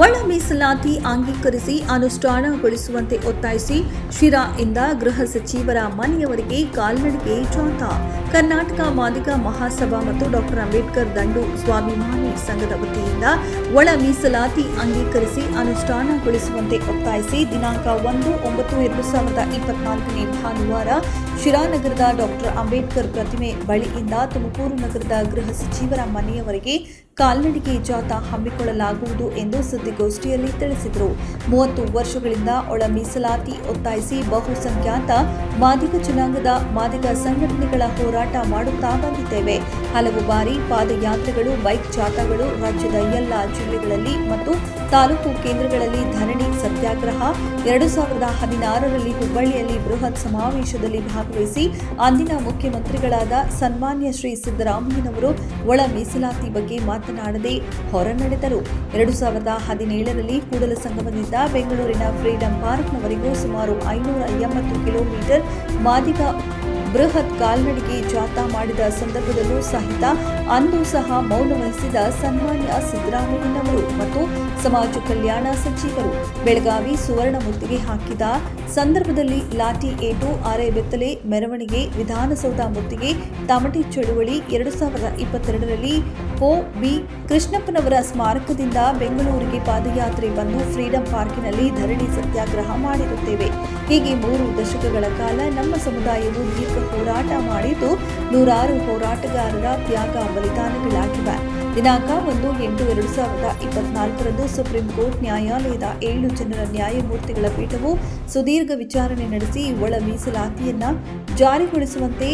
ಒಳ ಮೀಸಲಾತಿ ಅಂಗೀಕರಿಸಿ ಅನುಷ್ಠಾನಗೊಳಿಸುವಂತೆ ಒತ್ತಾಯಿಸಿ ಶಿರಾ ಇಂದ ಗೃಹ ಸಚಿವರ ಮನೆಯವರಿಗೆ ಕಾಲ್ನಡಿಗೆ ಜಾಥಾ ಕರ್ನಾಟಕ ಮಾದಿಗ ಮಹಾಸಭಾ ಮತ್ತು ಡಾಕ್ಟರ್ ಅಂಬೇಡ್ಕರ್ ದಂಡು ಸ್ವಾಭಿಮಾನಿ ಸಂಘದ ವತಿಯಿಂದ ಒಳ ಮೀಸಲಾತಿ ಅಂಗೀಕರಿಸಿ ಅನುಷ್ಠಾನಗೊಳಿಸುವಂತೆ ಒತ್ತಾಯಿಸಿ ದಿನಾಂಕ ಒಂದು ಒಂಬತ್ತು ಎರಡು ಸಾವಿರದ ಇಪ್ಪತ್ನಾಲ್ಕನೇ ಭಾನುವಾರ ಶಿರಾ ನಗರದ ಡಾಕ್ಟರ್ ಅಂಬೇಡ್ಕರ್ ಪ್ರತಿಮೆ ಬಳಿಯಿಂದ ತುಮಕೂರು ನಗರದ ಗೃಹ ಸಚಿವರ ಮನೆಯವರೆಗೆ ಕಾಲ್ನಡಿಗೆ ಜಾಥಾ ಹಮ್ಮಿಕೊಳ್ಳಲಾಗುವುದು ಎಂದು ಸುದ್ದಿಗೋಷ್ಠಿಯಲ್ಲಿ ತಿಳಿಸಿದರು. ಮೂವತ್ತು ವರ್ಷಗಳಿಂದ ಒಳ ಮೀಸಲಾತಿ ಒತ್ತಾಯಿಸಿ ಬಹುಸಂಖ್ಯಾತ ಮಾದಿಗ ಜನಾಂಗದ ಮಾದಿಗ ಸಂಘಟನೆಗಳ ಹೋರಾಟ ಮಾಡುತ್ತಾ ಬಂದಿದ್ದೇವೆ. ಹಲವು ಬಾರಿ ಪಾದಯಾತ್ರೆಗಳು, ಬೈಕ್ ಜಾಥಾಗಳು ರಾಜ್ಯದ ಎಲ್ಲ ಜಿಲ್ಲೆಗಳಲ್ಲಿ ಮತ್ತು ತಾಲೂಕು ಕೇಂದ್ರಗಳಲ್ಲಿ ಧರಣಿ ಸತ್ಯಾಗ್ರಹ ಎರಡು ಸಾವಿರದ ಹದಿನಾರರಲ್ಲಿ ಹುಬ್ಬಳ್ಳಿಯಲ್ಲಿ ಬೃಹತ್ ಸಮಾವೇಶದಲ್ಲಿ ಭಾಗವಹಿಸಿ ಅಂದಿನ ಮುಖ್ಯಮಂತ್ರಿಗಳಾದ ಸನ್ಮಾನ್ಯ ಶ್ರೀ ಸಿದ್ದರಾಮಯ್ಯನವರು ಒಳ ಮೀಸಲಾತಿ ಬಗ್ಗೆ ಮಾತನಾಡದೆ ಹೊರನಡೆದರು. ಎರಡು ಸಾವಿರದ ಹದಿನೇಳರಲ್ಲಿ ಕೂಡಲ ಸಂಗಮದಿಂದ ಬೆಂಗಳೂರಿನ ಫ್ರೀಡಂ ಪಾರ್ಕ್ನವರೆಗೂ ಸುಮಾರು ಐನೂರ ಎಂಬತ್ತು ಕಿಲೋಮೀಟರ್ ಮಾದಿಗ ಬೃಹತ್ ಕಾಲ್ನಡಿಗೆ ಜಾಥಾ ಮಾಡಿದ ಸಂದರ್ಭದಲ್ಲೂ ಸಹಿತ ಅಂದು ಸಹ ಮೌನ ವಹಿಸಿದ ಸನ್ಮಾನ್ಯ ಸಿದ್ದರಾಮಯ್ಯನವರು ಮತ್ತು ಸಮಾಜ ಕಲ್ಯಾಣ ಸಚಿವರು ಬೆಳಗಾವಿ ಸುವರ್ಣ ಮುತ್ತಿಗೆ ಹಾಕಿದ ಸಂದರ್ಭದಲ್ಲಿ ಲಾಠಿ ಏಟು ಆರೆ ಬೆತ್ತಲೆ ಮೆರವಣಿಗೆ ವಿಧಾನಸೌಧ ಮುತ್ತಿಗೆ ತಮಟೆ ಚಳುವಳಿ ಎರಡು ಸಾವಿರದ ಇಪ್ಪತ್ತೆರಡರಲ್ಲಿ ಓ ಬಿ ಕೃಷ್ಣಪ್ಪನವರ ಸ್ಮಾರಕದಿಂದ ಬೆಂಗಳೂರಿಗೆ ಪಾದಯಾತ್ರೆ ಬಂದು ಫ್ರೀಡಂ ಪಾರ್ಕಿನಲ್ಲಿ ಧರಣಿ ಸತ್ಯಾಗ್ರಹ ಮಾಡಿರುತ್ತೇವೆ. ಹೀಗೆ ಮೂರು ದಶಕಗಳ ಕಾಲ ನಮ್ಮ ಸಮುದಾಯವು ದೀರ್ಘ ಹೋರಾಟ ಮಾಡಿದ್ದು ನೂರಾರು ಹೋರಾಟಗಾರರ ತ್ಯಾಗ ಬಲಿದಾನಗಳಾಗಿವೆ. ದಿನಾಂಕ ಒಂದು ಎಂಟು ಎರಡು ಸಾವಿರದ ಇಪ್ಪತ್ನಾಲ್ಕರಂದು ಸುಪ್ರೀಂ ಕೋರ್ಟ್ ನ್ಯಾಯಾಲಯದ ಏಳು ಜನರ ನ್ಯಾಯಮೂರ್ತಿಗಳ ಪೀಠವು ಸುದೀರ್ಘ ವಿಚಾರಣೆ ನಡೆಸಿ ಒಳ ಮೀಸಲಾತಿಯನ್ನ ಜಾರಿಗೊಳಿಸುವಂತೆ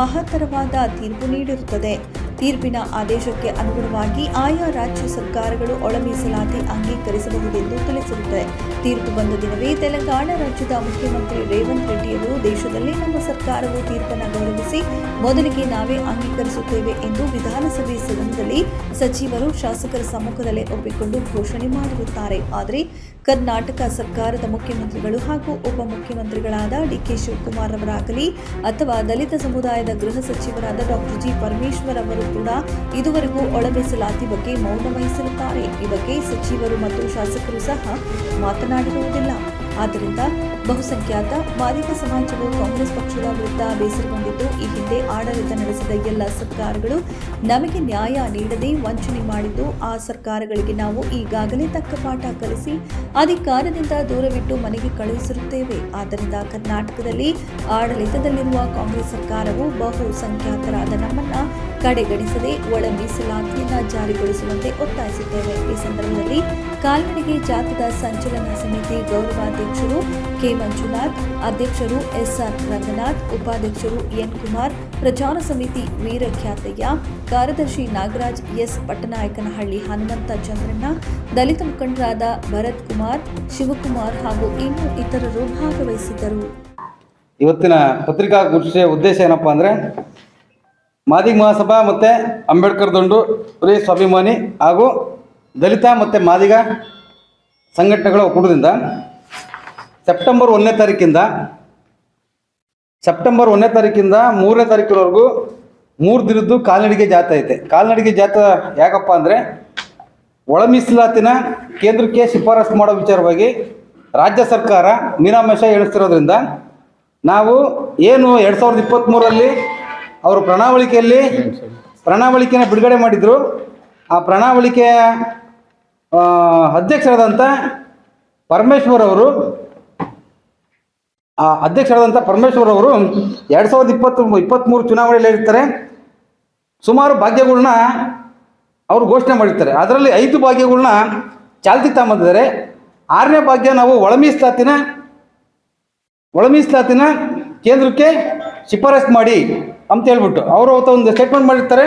ಮಹತ್ತರವಾದ ತೀರ್ಪು ನೀಡಿರುತ್ತದೆ. ತೀರ್ಪಿನ ಆದೇಶಕ್ಕೆ ಅನುಗುಣವಾಗಿ ಆಯಾ ರಾಜ್ಯ ಸರ್ಕಾರಗಳು ಒಳ ಮೀಸಲಾತಿ ಅಂಗೀಕರಿಸಬಹುದೆಂದು ತಿಳಿಸಿರುತ್ತದೆ. ತೀರ್ಪು ಬಂದ ದಿನವೇ ತೆಲಂಗಾಣ ರಾಜ್ಯದ ಮುಖ್ಯಮಂತ್ರಿ ರೇವಂತ್ ರೆಡ್ಡಿಯವರು ದೇಶದಲ್ಲಿ ನಮ್ಮ ಸರ್ಕಾರವು ತೀರ್ಪನ್ನು ಗೌರವಿಸಿ, ಮೊದಲಿಗೆ ನಾವೇ ಅಂಗೀಕರಿಸುತ್ತೇವೆ ಎಂದು ವಿಧಾನಸಭೆ ಸದನದಲ್ಲಿ ಸಚಿವರು ಶಾಸಕರ ಸಮ್ಮುಖದಲ್ಲೇ ಒಪ್ಪಿಕೊಂಡು ಘೋಷಣೆ ಮಾಡಿರುತ್ತಾರೆ. ಆದರೆ ಕರ್ನಾಟಕ ಸರ್ಕಾರದ ಮುಖ್ಯಮಂತ್ರಿಗಳು ಹಾಗೂ ಉಪಮುಖ್ಯಮಂತ್ರಿಗಳಾದ ಡಿಕೆ ಶಿವಕುಮಾರ್ ಅವರಾಗಲಿ ಅಥವಾ ದಲಿತ ಸಮುದಾಯದ ಗೃಹ ಸಚಿವರಾದ ಡಾಕ್ಟರ್ ಜಿ ಪರಮೇಶ್ವರ್ ಅವರು ಕೂಡ ಇದುವರೆಗೂ ಒಳಮೀಸಲಾತಿ ಬಗ್ಗೆ ಮೌನ ವಹಿಸಿರುತ್ತಾರೆ ಈ ಬಗ್ಗೆ ಸಚಿವರು ಮತ್ತು ಶಾಸಕರು ಸಹ ಮಾತನಾಡಿರುವುದಿಲ್ಲ. ಆದ್ದರಿಂದ ಬಹುಸಂಖ್ಯಾತ ಮಾದಿಗ ಸಮಾಜವು ಕಾಂಗ್ರೆಸ್ ಪಕ್ಷದ ವಿರುದ್ಧ ಬೇಸರಗೊಂಡಿದ್ದು, ಈ ಹಿಂದೆ ಆಡಳಿತ ನಡೆಸಿದ ಎಲ್ಲ ಸರ್ಕಾರಗಳು ನಮಗೆ ನ್ಯಾಯ ನೀಡದೆ ವಂಚನೆ ಮಾಡಿದ್ದು, ಆ ಸರ್ಕಾರಗಳಿಗೆ ನಾವು ಈಗಾಗಲೇ ತಕ್ಕ ಪಾಠ ಕಲಿಸಿ ಅಧಿಕಾರದಿಂದ ದೂರವಿಟ್ಟು ಮನೆಗೆ ಕಳುಹಿಸಿರುತ್ತೇವೆ. ಆದ್ದರಿಂದ ಕರ್ನಾಟಕದಲ್ಲಿ ಆಡಳಿತದಲ್ಲಿರುವ ಕಾಂಗ್ರೆಸ್ ಸರ್ಕಾರವು ಬಹುಸಂಖ್ಯಾತರಾದ ನಮ್ಮನ್ನ ಕಡೆಗಣಿಸದೆ ಒಳ ಮೀಸಲಾತಿಯನ್ನ ಜಾರಿಗೊಳಿಸುವಂತೆ ಒತ್ತಾಯಿಸುತ್ತೇವೆ ಈ ಸಂದರ್ಭದಲ್ಲಿ ಕಾಲ್ನಡಿಗೆ ಜಾತದ ಸಂಚಲನ ಸಮಿತಿ ಗೌರವಾಧ್ಯಕ್ಷರು ಕೆ. ಮಂಜುನಾಥ್, ಅಧ್ಯಕ್ಷರು ಎಸ್ಆರ್ ರಂಗನಾಥ್, ಉಪಾಧ್ಯಕ್ಷರು ಎನ್. ಕುಮಾರ್, ಪ್ರಚಾರ ಸಮಿತಿ ವೀರಖ್ಯಾತಯ್ಯ, ಕಾರ್ಯದರ್ಶಿ ನಾಗರಾಜ್, ಎಸ್. ಪಟ್ಟನಾಯಕನಹಳ್ಳಿ ಹನುಮಂತ ಚಂದ್ರಣ್ಣ, ದಲಿತ ಮುಖಂಡರಾದ ಭರತ್ ಕುಮಾರ್, ಶಿವಕುಮಾರ್ ಹಾಗೂ ಇನ್ನೂ ಇತರರು ಭಾಗವಹಿಸಿದ್ದರು. ಇವತ್ತಿನ ಪತ್ರಿಕಾಗೋಷ್ಠಿಯ ಉದ್ದೇಶ ಏನಪ್ಪ ಅಂದ್ರೆ, ಮಾದಿಗ ಮಹಾಸಭಾ ಮತ್ತೆ ಅಂಬೇಡ್ಕರ್ ದಂಡು ಪ್ರಿಯ ಸ್ವಾಭಿಮಾನಿ ಹಾಗೂ ದಲಿತ ಮತ್ತೆ ಮಾದಿಗ ಸಂಘಟನೆಗಳ ಒಕ್ಕೂಟದಿಂದ ಸೆಪ್ಟೆಂಬರ್ ಒಂದನೇ ತಾರೀಕಿಂದ ಸೆಪ್ಟೆಂಬರ್ ಒಂದನೇ ತಾರೀಕಿಂದ ಮೂರನೇ ತಾರೀಕಿನವರೆಗೂ ಮೂರು ದಿನದ್ದು ಕಾಲ್ನಡಿಗೆ ಜಾಥಾ ಐತೆ. ಕಾಲ್ನಡಿಗೆ ಜಾಥಾ ಯಾಕಪ್ಪ ಅಂದರೆ ಒಳ ಮೀಸಲಾತಿನ ಕೇಂದ್ರಕ್ಕೆ ಶಿಫಾರಸು ಮಾಡೋ ವಿಚಾರವಾಗಿ ರಾಜ್ಯ ಸರ್ಕಾರ ಮೀನಾಮೇಷ ಎಣಿಸ್ತಿರೋದ್ರಿಂದ ನಾವು ಏನು ಎರಡು ಸಾವಿರದ ಇಪ್ಪತ್ತ್ಮೂರರಲ್ಲಿ ಅವರು ಪ್ರಣಾವಳಿಕೆಯಲ್ಲಿ ಪ್ರಣಾವಳಿಕೆನ ಬಿಡುಗಡೆ ಮಾಡಿದರು. ಆ ಪ್ರಣಾವಳಿಕೆಯ ಅಧ್ಯಕ್ಷರಾದಂಥ ಪರಮೇಶ್ವರ್ ಅವರು ಅಧ್ಯಕ್ಷರಾದಂಥ ಪರಮೇಶ್ವರ್ ಅವರು ಎರಡು ಸಾವಿರದ ಇಪ್ಪತ್ತು ಇಪ್ಪತ್ತ್ಮೂರು ಚುನಾವಣೆಯಲ್ಲಿ ಇರ್ತಾರೆ ಸುಮಾರು ಭಾಗ್ಯಗಳನ್ನ ಅವರು ಘೋಷಣೆ ಮಾಡಿರ್ತಾರೆ. ಅದರಲ್ಲಿ ಐದು ಭಾಗ್ಯಗಳನ್ನ ಚಾಲ್ತಿ ತಾಂಬಂದಿದ್ದಾರೆ ಆರನೇ ಭಾಗ್ಯ ನಾವು ಒಳ ಮೀಸಲಾತಿನ ಒಳ ಮೀಸಲಾತಿನ ಕೇಂದ್ರಕ್ಕೆ ಶಿಫಾರಸು ಮಾಡಿ ಅಂತ ಹೇಳ್ಬಿಟ್ಟು ಅವರು ಅವತ್ತು ಒಂದು ಸ್ಟೇಟ್ಮೆಂಟ್ ಮಾಡಿರ್ತಾರೆ.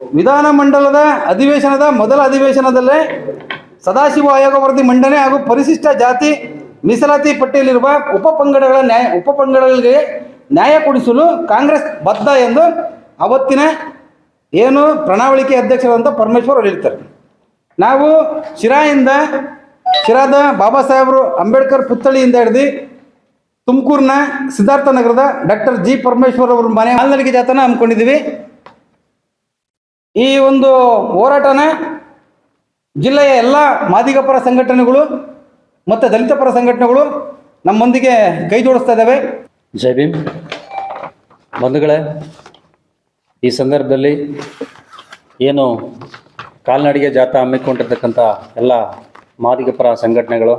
ವಿಧಾನಮಂಡಲದ ಅಧಿವೇಶನದ ಮೊದಲ ಅಧಿವೇಶನದಲ್ಲೇ ಸದಾಶಿವ ಆಯೋಗ ವರದಿ ಮಂಡನೆ ಹಾಗೂ ಪರಿಶಿಷ್ಟ ಜಾತಿ ಮೀಸಲಾತಿ ಪಟ್ಟಿಯಲ್ಲಿರುವ ಉಪ ಪಂಗಡಗಳ ನ್ಯಾಯ, ಉಪ ಪಂಗಡಗಳಿಗೆ ನ್ಯಾಯ ಕೊಡಿಸಲು ಕಾಂಗ್ರೆಸ್ ಬದ್ಧ ಎಂದು ಅವತ್ತಿನ ಏನು ಪ್ರಣಾಳಿಕೆ ಅಧ್ಯಕ್ಷರಾದಂಥ ಪರಮೇಶ್ವರ್ ಅವರು ಹೇಳ್ತಾರೆ ನಾವು ಶಿರಾಯಿಂದ ಶಿರಾದ ಬಾಬಾ ಸಾಹೇಬರು ಅಂಬೇಡ್ಕರ್ ಪುತ್ಥಳಿಯಿಂದ ಹಿಡಿದು ತುಮಕೂರಿನ ಸಿದ್ಧಾರ್ಥ ನಗರದ ಡಾಕ್ಟರ್ ಜಿ ಪರಮೇಶ್ವರ್ ಅವರ ಮನೆ ಮಾಲ್ನಡಿಗೆ ಜಾತನ ಹಮ್ಮಿಕೊಂಡಿದ್ದೀವಿ. ಈ ಒಂದು ಹೋರಾಟನ ಜಿಲ್ಲೆಯ ಎಲ್ಲ ಮಾದಿಗ ಪರ ಸಂಘಟನೆಗಳು ಮತ್ತು ದಲಿತ ಪರ ಸಂಘಟನೆಗಳು ನಮ್ಮೊಂದಿಗೆ ಕೈ ಜೋಡಿಸ್ತಾ ಇದ್ದಾವೆ. ಜೈ ಭೀಮ್. ಬಂಧುಗಳೇ, ಈ ಸಂದರ್ಭದಲ್ಲಿ ಏನು ಕಾಲ್ನಡಿಗೆ ಜಾಥಾ ಹಮ್ಮಿಕೊಂಡಿರ್ತಕ್ಕಂಥ ಎಲ್ಲ ಮಾದಿಗ ಪರ ಸಂಘಟನೆಗಳು,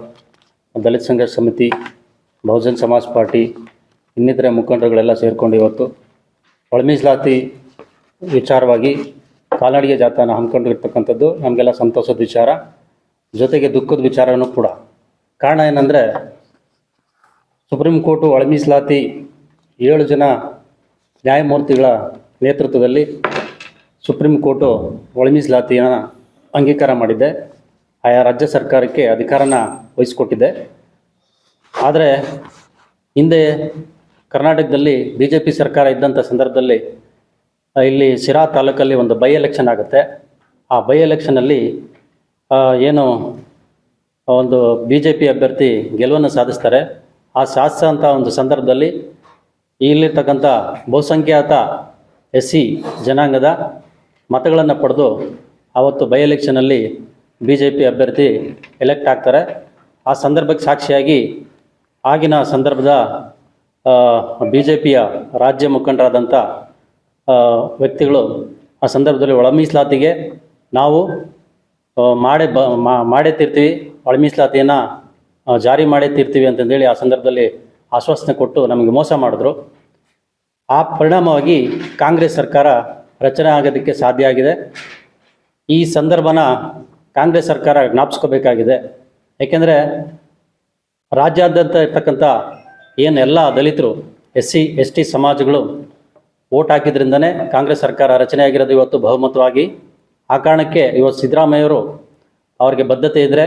ದಲಿತ ಸಂಘರ್ಷ ಸಮಿತಿ, ಬಹುಜನ್ ಸಮಾಜ್ ಪಾರ್ಟಿ, ಇನ್ನಿತರ ಮುಖಂಡರುಗಳೆಲ್ಲ ಸೇರಿಕೊಂಡು ಇವತ್ತು ಒಳಮೀಸಲಾತಿ ವಿಚಾರವಾಗಿ ಕಾಲ್ನಡಿಗೆ ಜಾಥಾನ ಹಮ್ಮಿಕೊಂಡಿರ್ತಕ್ಕಂಥದ್ದು ನಮಗೆಲ್ಲ ಸಂತೋಷದ ವಿಚಾರ, ಜೊತೆಗೆ ದುಃಖದ ವಿಚಾರವೂ ಕೂಡ. ಕಾರಣ ಏನಂದರೆ ಸುಪ್ರೀಂ ಕೋರ್ಟು ಒಳ ಮೀಸಲಾತಿ ಏಳು ಜನ ನ್ಯಾಯಮೂರ್ತಿಗಳ ನೇತೃತ್ವದಲ್ಲಿ ಸುಪ್ರೀಂ ಕೋರ್ಟು ಒಳ ಮೀಸಲಾತಿಯನ್ನು ಅಂಗೀಕಾರ ಮಾಡಿದೆ. ಆಯಾ ರಾಜ್ಯ ಸರ್ಕಾರಕ್ಕೆ ಅಧಿಕಾರನ ವಹಿಸಿಕೊಟ್ಟಿದೆ. ಆದರೆ ಹಿಂದೆ ಕರ್ನಾಟಕದಲ್ಲಿ ಬಿ ಜೆ ಪಿ ಸರ್ಕಾರ ಇದ್ದಂಥ ಸಂದರ್ಭದಲ್ಲಿ ಇಲ್ಲಿ ಸಿರಾ ತಾಲೂಕಲ್ಲಿ ಒಂದು ಬೈ ಎಲೆಕ್ಷನ್ ಆಗುತ್ತೆ. ಆ ಬೈ ಎಲೆಕ್ಷನಲ್ಲಿ ಏನು ಒಂದು ಬಿ ಜೆ ಪಿ ಅಭ್ಯರ್ಥಿ ಗೆಲುವನ್ನು ಸಾಧಿಸ್ತಾರೆ. ಆ ಸಾಧಿಸೋಂಥ ಒಂದು ಸಂದರ್ಭದಲ್ಲಿ ಇಲ್ಲಿರ್ತಕ್ಕಂಥ ಬಹುಸಂಖ್ಯಾತ ಎಸ್ ಸಿ ಜನಾಂಗದ ಮತಗಳನ್ನು ಪಡೆದು ಆವತ್ತು ಬೈ ಎಲೆಕ್ಷನಲ್ಲಿ ಬಿ ಜೆ ಪಿ ಅಭ್ಯರ್ಥಿ ಎಲೆಕ್ಟ್ ಆಗ್ತಾರೆ. ಆ ಸಂದರ್ಭಕ್ಕೆ ಸಾಕ್ಷಿಯಾಗಿ ಆಗಿನ ಸಂದರ್ಭದ ಬಿ ಜೆ ಪಿಯ ರಾಜ್ಯ ಮುಖಂಡರಾದಂಥ ವ್ಯಕ್ತಿಗಳು ಆ ಸಂದರ್ಭದಲ್ಲಿ ಒಳ ಮೀಸಲಾತಿಗೆ ನಾವು ಮಾಡೇ ಬ ಮಾಡೇ ತೀರ್ತೀವಿ. ಒಳ ಮೀಸಲಾತಿಯನ್ನು ಆ, ಜಾರಿ ಮಾಡೇ ತೀರ್ತೀವಿ ಅಂತಂದೇಳಿ ಆ ಸಂದರ್ಭದಲ್ಲಿ ಆಶ್ವಾಸನೆ ಕೊಟ್ಟು ನಮಗೆ ಮೋಸ ಮಾಡಿದ್ರು. ಆ ಪರಿಣಾಮವಾಗಿ ಕಾಂಗ್ರೆಸ್ ಸರ್ಕಾರ ರಚನೆ ಆಗೋದಕ್ಕೆ ಸಾಧ್ಯ ಆಗಿದೆ. ಈ ಸಂದರ್ಭನ ಕಾಂಗ್ರೆಸ್ ಸರ್ಕಾರ ಜ್ಞಾಪಿಸ್ಕೋಬೇಕಾಗಿದೆ. ಏಕೆಂದರೆ ರಾಜ್ಯಾದ್ಯಂತ ಇರ್ತಕ್ಕಂಥ ಏನು ಎಲ್ಲ ದಲಿತರು ಎಸ್ ಸಿ ಎಸ್ ಟಿ ಸಮಾಜಗಳು ಓಟ್ ಹಾಕಿದ್ರಿಂದನೇ ಕಾಂಗ್ರೆಸ್ ಸರ್ಕಾರ ರಚನೆ ಆಗಿರೋದು ಇವತ್ತು ಬಹುಮತವಾಗಿ. ಆ ಕಾರಣಕ್ಕೆ ಇವತ್ತು ಸಿದ್ದರಾಮಯ್ಯವರು ಅವ್ರಿಗೆ ಬದ್ಧತೆ ಇದ್ದರೆ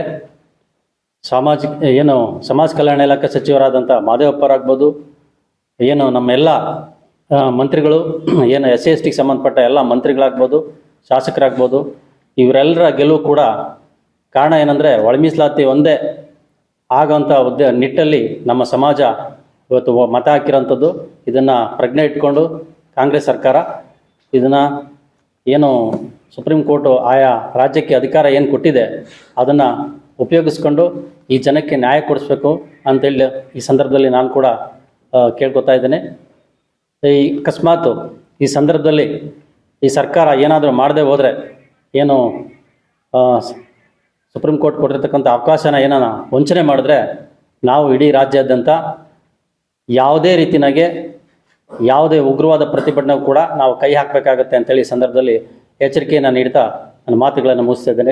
ಸಾಮಾಜಿಕ, ಏನು, ಸಮಾಜ ಕಲ್ಯಾಣ ಇಲಾಖೆ ಸಚಿವರಾದಂಥ ಮಾದೇವಪ್ಪರಾಗ್ಬೋದು ಏನು ನಮ್ಮೆಲ್ಲ ಮಂತ್ರಿಗಳು, ಏನು, ಎಸ್ ಸಿ ಎಸ್ ಟಿಗೆ ಸಂಬಂಧಪಟ್ಟ ಎಲ್ಲ ಮಂತ್ರಿಗಳಾಗ್ಬೋದು, ಶಾಸಕರಾಗ್ಬೋದು, ಇವರೆಲ್ಲರ ಗೆಲುವು ಕೂಡ ಕಾರಣ ಏನಂದರೆ ಒಳ ಮೀಸಲಾತಿ ಒಂದೇ ಆಗೋಂಥ ಉದ್ದ, ನಿಟ್ಟಲ್ಲಿ ನಮ್ಮ ಸಮಾಜ ಇವತ್ತು ಮತ ಹಾಕಿರೋಂಥದ್ದು ಇದನ್ನು ಪ್ರಜ್ಞೆ ಇಟ್ಕೊಂಡು ಕಾಂಗ್ರೆಸ್ ಸರ್ಕಾರ ಇದನ್ನು ಏನು ಸುಪ್ರೀಂ ಕೋರ್ಟು ಆಯಾ ರಾಜ್ಯಕ್ಕೆ ಅಧಿಕಾರ ಏನು ಕೊಟ್ಟಿದೆ, ಅದನ್ನು ಉಪಯೋಗಿಸ್ಕೊಂಡು ಈ ಜನಕ್ಕೆ ನ್ಯಾಯ ಕೊಡಿಸ್ಬೇಕು ಅಂತೇಳಿ ಈ ಸಂದರ್ಭದಲ್ಲಿ ನಾನು ಕೂಡ ಕೇಳ್ಕೊತಾ ಇದ್ದೇನೆ. ಈ ಅಕಸ್ಮಾತು ಈ ಸಂದರ್ಭದಲ್ಲಿ ಈ ಸರ್ಕಾರ ಏನಾದರೂ ಮಾಡದೆ ಹೋದರೆ ಏನು ಸುಪ್ರೀಂ ಕೋರ್ಟ್ ಕೊಟ್ಟಿರ್ತಕ್ಕಂಥ ಅವಕಾಶನ ಏನಾನ ವಂಚನೆ ಮಾಡಿದ್ರೆ ನಾವು ಇಡೀ ರಾಜ್ಯಾದ್ಯಂತ ಯಾವುದೇ ರೀತಿನಾಗೆ ಯಾವುದೇ ಉಗ್ರವಾದ ಪ್ರತಿಭಟನೆ ಕೂಡ ನಾವು ಕೈ ಹಾಕಬೇಕಾಗತ್ತೆ ಅಂತೇಳಿ ಈ ಸಂದರ್ಭದಲ್ಲಿ ಎಚ್ಚರಿಕೆಯನ್ನು ನೀಡ್ತಾ ನನ್ನ ಮಾತುಗಳನ್ನು ಮುಗಿಸ್ತಾ ಇದ್ದೇನೆ.